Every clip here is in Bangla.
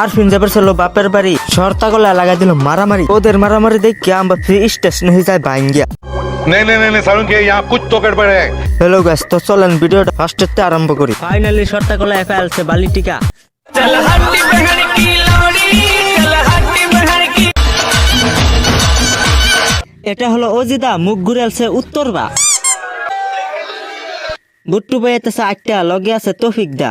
আর ফিন যাবার ছিল বাপের বাড়ি শর্তা গলা লাগাই দিল মারামারি ওদের মারামারি দেখে আমরা ফ্রি স্টেশন হয়ে যায় ভাঙ্গিয়া नहीं नहीं नहीं नहीं सारुण के यहाँ कुछ तो गड़बड़ है হ্যালো গাছ তো চলেন ভিডিওটা ফার্স্টেতে আরম্ভ করি ফাইনালি শর্তা গলা এফ আলছে বালি টিকা এটা হলো অজিদা মুখ ঘুরে আলছে উত্তর বা বুট্টু ভাই এতেছে আটটা লগে আছে তফিক দা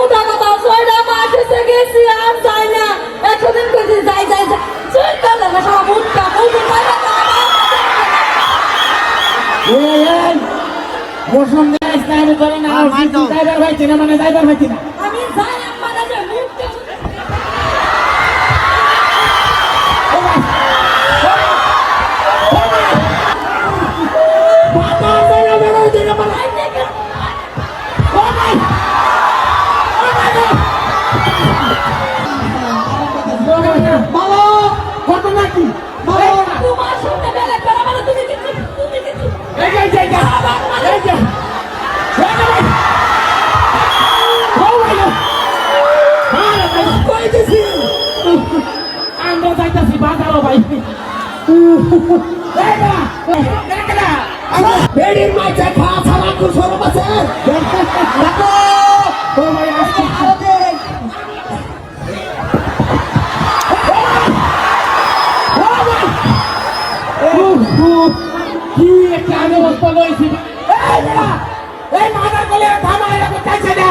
মোর সঙ্গে স্নাইপ করে না ড্রাইভার ভাই চিনা মানে ড্রাইভার ভাই চিনা আমি যাই আমার কাছে মুটকা বাবা বড় আমরা যাইতাছি বাজারও ভাই। বেড়ির খাওয়া ছাড়া আছে। ভাই কি একটা অবস্থা এই মাদার থামা এরকম চাইছে না।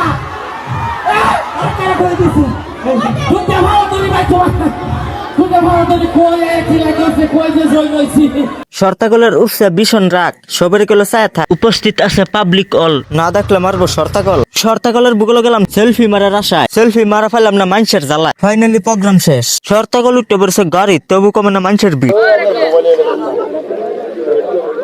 করে দিছি? শর্তাগলের উঠছে ভীষণ রাগ সবের গেল ছায়া থাক উপস্থিত আছে পাবলিক অল না দেখলে মারবো শর্তাগল শর্তাগলের বুকলো গেলাম সেলফি মারার আশায় সেলফি মারা ফেলাম না মানুষের জ্বালা ফাইনালি প্রোগ্রাম শেষ শর্তাগল উঠতে পারছে গাড়ি তবু কমে না মানুষের ভিড়